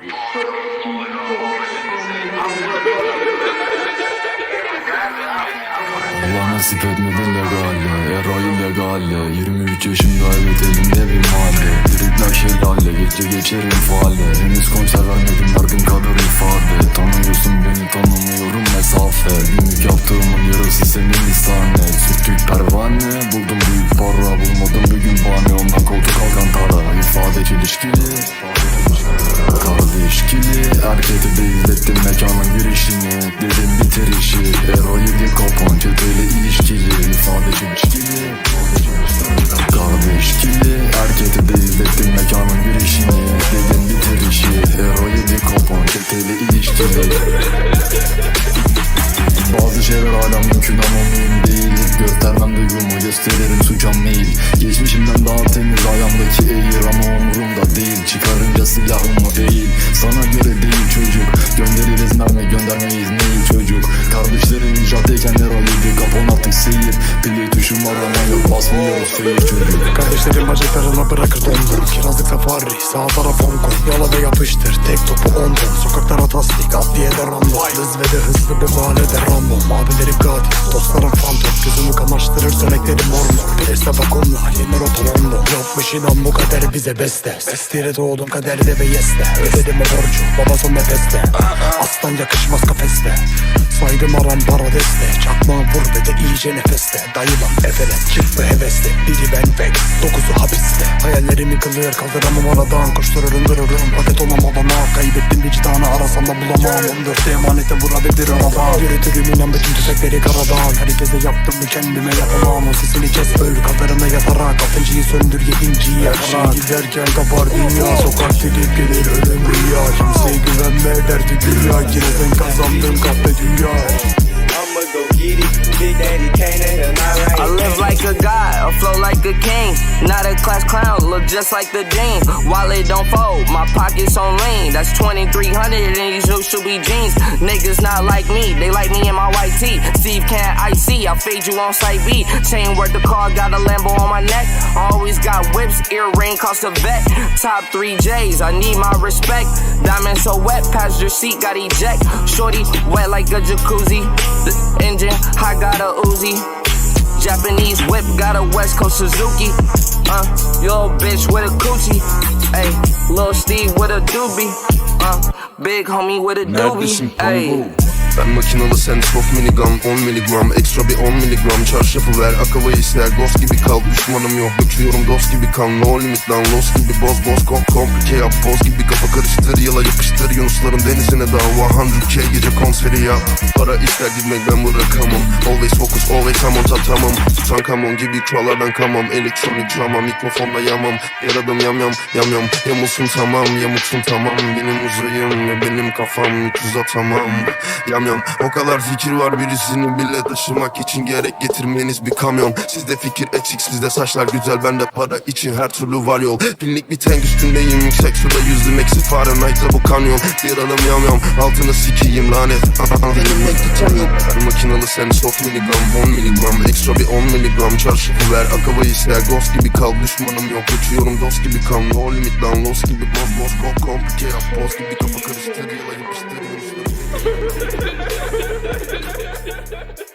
Allah nasip etmedi legale Eroin legale 23 yaşımda evet elimde bir mahalle. Lirikler şelale Gece geçerim faale Henüz Erkete de izlettim mekanın girişini. Dedim bitir işi Ero yedi kapan Çeteyle ilişkili. İfade çelişkili Kardeşkili Erkete de izlettim mekanın girişini. Dedim bitir işi Ero yedi kapan Çeteyle ilişkili. Bazı şeyler hala mümkün ama mühim değil. Göstermem duygumu gösteririm Çıkarınca silahımı değil. Sana göre değil çocuk. Göndeririz mermi göndermeyiz değil çocuk? Kardeşlerim icrattayken neralıydı kapon attık seyir. Play tuşum var ama yok. Basmıyoruz seyir çocuk. Kardeşlerim bacaklarına bırakır dondum. Kirazlık safari sağ taraf Hong Kong Yola ve yapıştır tek topu on ton. Sokaklara tasdik adliye de random Hız ve de hızlı bu mahallede Rambo. Abilerim katil dostlarım Preste bak onlar yenir otomondo Yapmış inan bu kader bize beste. Sestire doğdum kaderde ve yeste. Ödedim o borcu baba son nefeste. Aslan yakışmaz kafeste. Saydım aram para deste. Çakmağı vur ve iyice nefeste Dayılan efelet çıktı hevesli Biri ben Vex dokuzu hapiste. Hayallerimi kılıyor kaldıramam aradan Koştururum dururum. Paket olmam olana Kaybettim vicdanı arasam da bulamam. 14'te emanete vurabilir aradan. Yürütürüm inan bütün tüfekleri karadan. Herkese yaptım mı kendime yapamam. O sesini kes öl kadarına yatarak. Altıncıyı söndür yedinciyi yakarak. Giderken kapar dünya. Sokak trip gelir ölüm rüya. Kimseye güvenme derdi güya. Giresen kazandın kahve dünya. I'ma go get it. Big Daddy Kane night right. I live like a god, I flow like a king. Not a class clown, look just like the dean. Wallet don't fold, my pockets on lean. That's 2300 and these new should be jeans. Niggas not like me, they like me in my white tee. Steve can't icy, I fade you on site B. Chain worth the car, got a Lambo on my neck. Always got whips, earring cost a vet. Top three J's, I need my respect. Diamond so wet, passenger seat got eject. Shorty wet like a jacuzzi. The engine, I got a Uzi. Japanese whip, got a West Coast Suzuki. Uh, yo bitch with a coochie. Hey, little Steve with a doobie. Uh, big homie with a doobie. Hey. Ben makinalı sen soft minigun 10 miligram. Ekstra bir 10 miligram. Çarşafı ver akavayı ister Ghost gibi kal düşmanım yok. Döküyorum dost gibi kan. No limit lan Lost gibi boz boz. Kom komplike yap Boz gibi kafa karıştır. Yıla yapıştır Yunusların denizine dava 100k gece konseri yap. Para ister gitmek ben bırakamam. Always focus always I'm on top tamam Tutan kamon gibi kurallardan kamam. Elektronik drama mikrofonda yamam. Yaradım yam yam yam yam. Yamulsun tamam yamuksun tamam. Benim uzayım ve benim kafam 300 atamam Yam yam o kadar fikir var birisini bile taşımak için gerek getirmeniz bir kamyon. Sizde fikir eksik sizde saçlar güzel bende para için her türlü var yol. Pinlik bir tank üstündeyim yüksek suda yüzdüm eksi Fahrenheit'ta bu kanyon Bir adam yam yam altını sikiyim lanet. Benimle gideceğim Ben makinalı sen soft miligram 10 miligram Ekstra bir 10 miligram çarşafı ver Akavayı ister ghost gibi kal düşmanım yok. Uçuyorum dost gibi kal no limit lan Lost gibi boz boz kom komplike yap Boz gibi kafa karıştır yıla yapıştır Ha ha ha ha ha!